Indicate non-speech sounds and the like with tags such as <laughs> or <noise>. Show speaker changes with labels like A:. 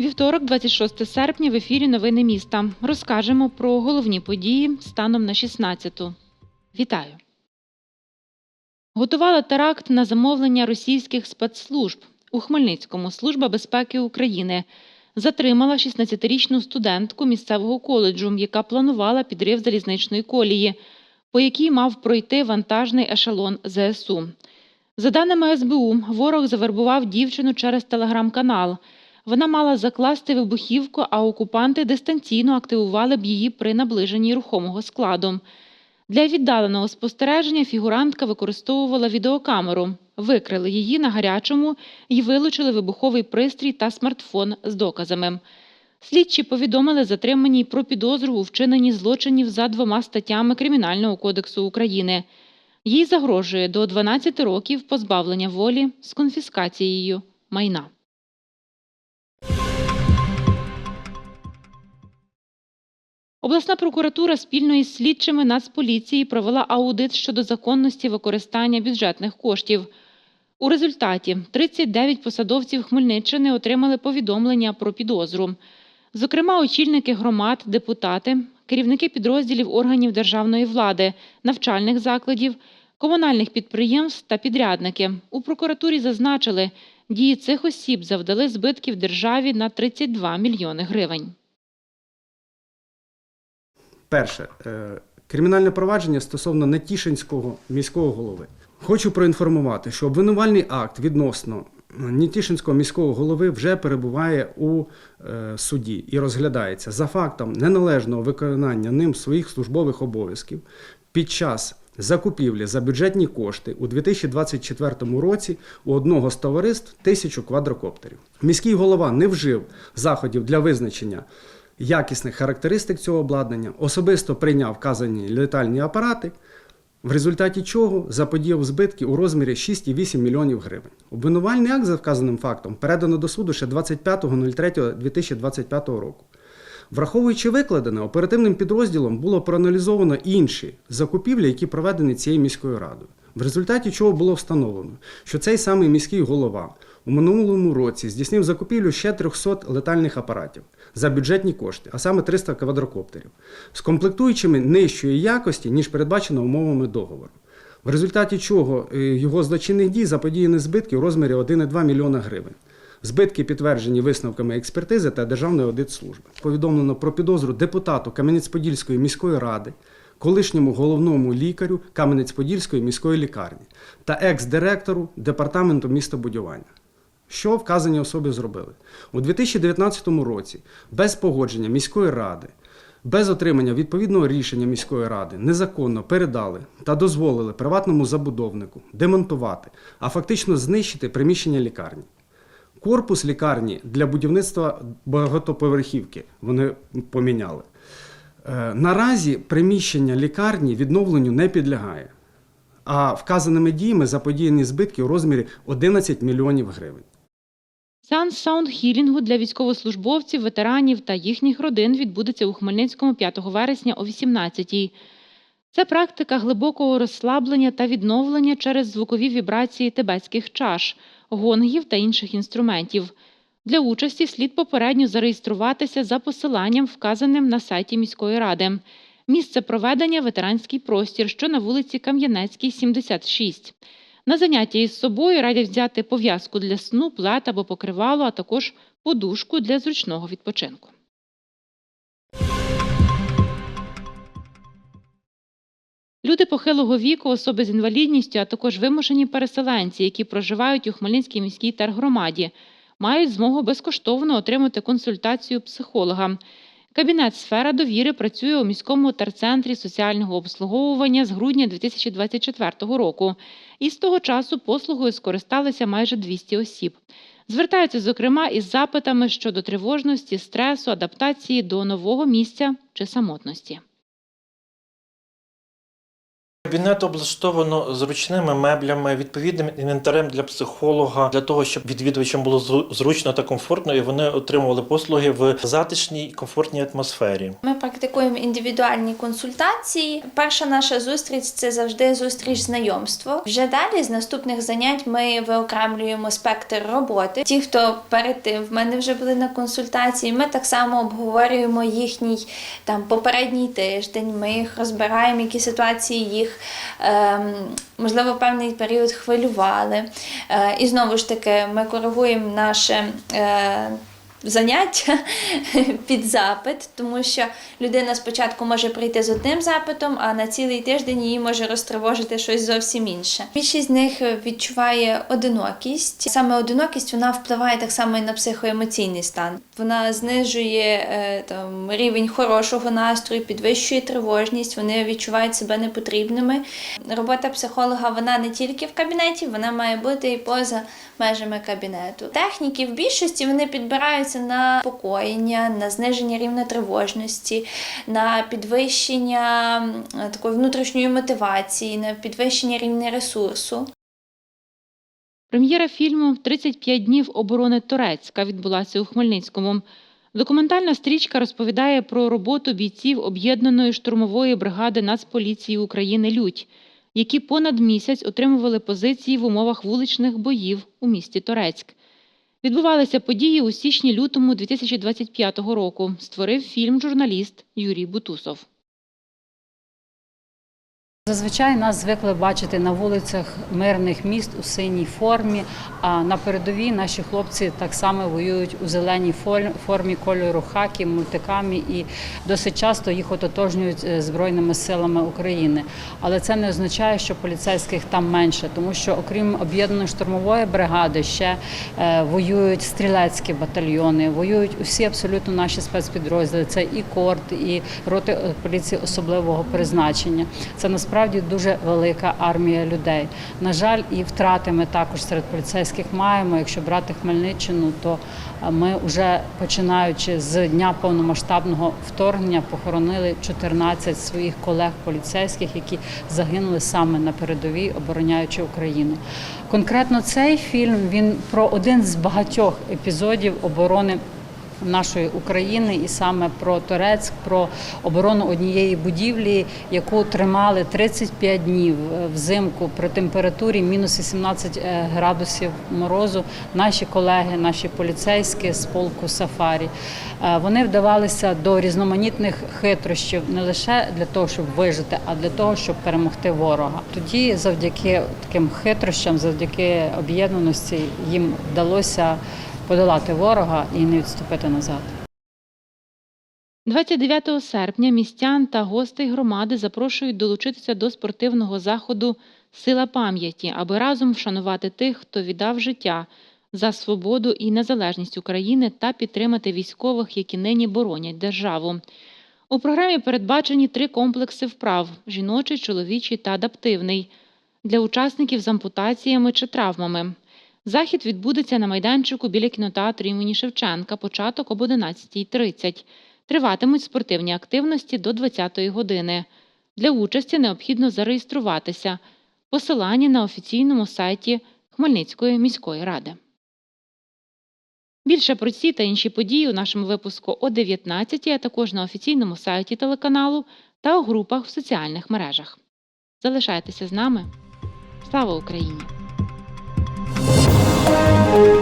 A: Вівторок, 26 серпня, в ефірі Новини міста. Розкажемо про головні події станом на 16-ту. Вітаю! Готувала теракт на замовлення російських спецслужб. У Хмельницькому Служба безпеки України затримала 16-річну студентку місцевого коледжу, яка планувала підрив залізничної колії, по якій мав пройти вантажний ешелон ЗСУ. За даними СБУ, ворог завербував дівчину через телеграм-канал. Вона мала закласти вибухівку, а окупанти дистанційно активували б її при наближенні рухомого складу. Для віддаленого спостереження фігурантка використовувала відеокамеру, викрили її на гарячому і вилучили вибуховий пристрій та смартфон з доказами. Слідчі повідомили затриманій про підозру у вчиненні злочинів за двома статтями Кримінального кодексу України. Їй загрожує до 12 років позбавлення волі з конфіскацією майна. Обласна прокуратура спільно із слідчими Нацполіції провела аудит щодо законності використання бюджетних коштів. У результаті 39 посадовців Хмельниччини отримали повідомлення про підозру. Зокрема, очільники громад, депутати, керівники підрозділів органів державної влади, навчальних закладів, комунальних підприємств та підрядники. У прокуратурі зазначили, дії цих осіб завдали збитків державі на 32 мільйони гривень.
B: Перше, е, кримінальне провадження стосовно Нетішинського міського голови. Хочу проінформувати, що обвинувальний акт відносно Нетішинського міського голови вже перебуває у е, суді і розглядається за фактом неналежного виконання ним своїх службових обов'язків під час закупівлі за бюджетні кошти у 2024 році у одного з товариств тисячу квадрокоптерів. Міський голова не вжив заходів для визначення якісних характеристик цього обладнання, особисто прийняв вказані летальні апарати, в результаті чого заподіяв збитки у розмірі 6,8 мільйонів гривень. Обвинувальний акт за вказаним фактом передано до суду ще 25.03.2025 року. Враховуючи викладене, оперативним підрозділом було проаналізовано інші закупівлі, які проведені цією міською радою. В результаті чого було встановлено, що цей самий міський голова у минулому році здійснив закупівлю ще 300 летальних апаратів за бюджетні кошти, а саме 300 квадрокоптерів, з комплектуючими нижчої якості, ніж передбачено умовами договору. В результаті чого е, його злочинних дій заподіяні збитки у розмірі 1,2 мільйона гривень. Збитки підтверджені висновками експертизи та Державної аудитслужби. Повідомлено про підозру депутату Кам'янець-Подільської міської ради, колишньому головному лікарю Кам'янець-Подільської міської лікарні та екс-директору департаменту містобудування. Що вказані особи зробили? У 2019 році без погодження міської ради, без отримання відповідного рішення міської ради незаконно передали та дозволили приватному забудовнику демонтувати, а фактично знищити приміщення лікарні. Корпус лікарні для будівництва багатоповерхівки вони поміняли. Е, Наразі приміщення лікарні відновленню не підлягає. А вказаними діями заподіяні збитки у розмірі 11 мільйонів гривень.
A: Сеанс саундхілінгу для військовослужбовців, ветеранів та їхніх родин відбудеться у Хмельницькому 5 вересня о 18-й. Це практика глибокого розслаблення та відновлення через звукові вібрації тибетських чаш, гонгів та інших інструментів. Для участі слід попередньо зареєструватися за посиланням, вказаним на сайті міської ради. Місце проведення ветеранський простір, що на вулиці Кам'янецькій, 76. На заняття із собою радять взяти пов'язку для сну, плед або покривало, а також подушку для зручного відпочинку. Люди похилого віку, особи з інвалідністю, а також вимушені переселенці, які проживають у Хмельницькій міській тергромаді, мають змогу безкоштовно отримати консультацію психолога. Кабінет Сфера довіри працює у міському терцентрі соціального обслуговування з грудня 2024 року. І з того часу послугою скористалися майже 200 осіб. Звертаються, зокрема, із запитами щодо тривожності, стресу, адаптації до нового місця чи самотності.
C: Кабінет облаштовано зручними меблями, відповідним інвентарем для психолога, для того, щоб відвідувачам було зручно та комфортно, і вони отримували послуги в затишній комфортній атмосфері.
D: Ми практикуємо індивідуальні консультації. Перша наша зустріч це завжди зустріч знайомство. Вже далі з наступних занять ми виокремлюємо спектр роботи. Ті, хто перед тим в мене вже були на консультації, ми так само обговорюємо їхній там попередній тиждень. Ми їх розбираємо, які ситуації їх ем, можливо певний період хвилювали. Е, і знову ж таки, ми коригуємо наше. Заняття <laughs> під запит, тому що людина спочатку може прийти з одним запитом, а на цілий тиждень її може розтривожити щось зовсім інше. Більшість з них відчуває одинокість. Саме одинокість вона впливає так само і на психоемоційний стан. Вона знижує е, там рівень хорошого настрою, підвищує тривожність, вони відчувають себе непотрібними. Робота психолога вона не тільки в кабінеті, вона має бути і поза межами кабінету. Техніки в більшості вони підбираються на спокоєння, на зниження рівня тривожності, на підвищення такої внутрішньої мотивації, на підвищення рівня ресурсу.
A: Прем'єра фільму «35 днів оборони Торецька відбулася у Хмельницькому. Документальна стрічка розповідає про роботу бійців об'єднаної штурмової бригади Нацполіції України Лють, які понад місяць отримували позиції в умовах вуличних боїв у місті Торецьк. Відбувалися події у січні-лютому 2025 року. Створив фільм журналіст Юрій Бутусов.
E: Зазвичай нас звикли бачити на вулицях мирних міст у синій формі. А на передовій наші хлопці так само воюють у зеленій формі кольору хакі, мультикамі і досить часто їх ототожнюють е, збройними силами України. Але це не означає, що поліцейських там менше, тому що окрім об'єднаної штурмової бригади ще е, воюють стрілецькі батальйони, воюють усі абсолютно наші спецпідрозділи. Це і корт, і роти е, поліції особливого призначення. Це насправді дуже велика армія людей. На жаль, і втрати ми також серед поліцейських маємо. Якщо брати Хмельниччину, то ми вже починаючи з дня повномасштабного вторгнення похоронили 14 своїх колег поліцейських, які загинули саме на передовій, обороняючи Україну. Конкретно цей фільм він про один з багатьох епізодів оборони нашої України і саме про Торецьк, про оборону однієї будівлі, яку тримали 35 днів е, взимку при температурі мінус 18 е, градусів морозу. Наші колеги, наші поліцейські з полку Сафарі. Е, Вони вдавалися до різноманітних хитрощів не лише для того, щоб вижити, а для того, щоб перемогти ворога. Тоді, завдяки таким хитрощам, завдяки об'єднаності, їм вдалося подолати ворога і не відступити назад.
A: 29 серпня містян та гостей громади запрошують долучитися до спортивного заходу Сила пам'яті, аби разом вшанувати тих, хто віддав життя за свободу і незалежність України та підтримати військових, які нині боронять державу. У програмі передбачені три комплекси вправ: жіночий, чоловічий та адаптивний для учасників з ампутаціями чи травмами. Захід відбудеться на майданчику біля кінотеатру імені Шевченка, початок об 11.30. Триватимуть спортивні активності до 20-ї години. Для участі необхідно зареєструватися. Посилання на офіційному сайті Хмельницької міської ради. Більше про ці та інші події у нашому випуску о 19 а також на офіційному сайті телеканалу та у групах в соціальних мережах. Залишайтеся з нами. Слава Україні! Música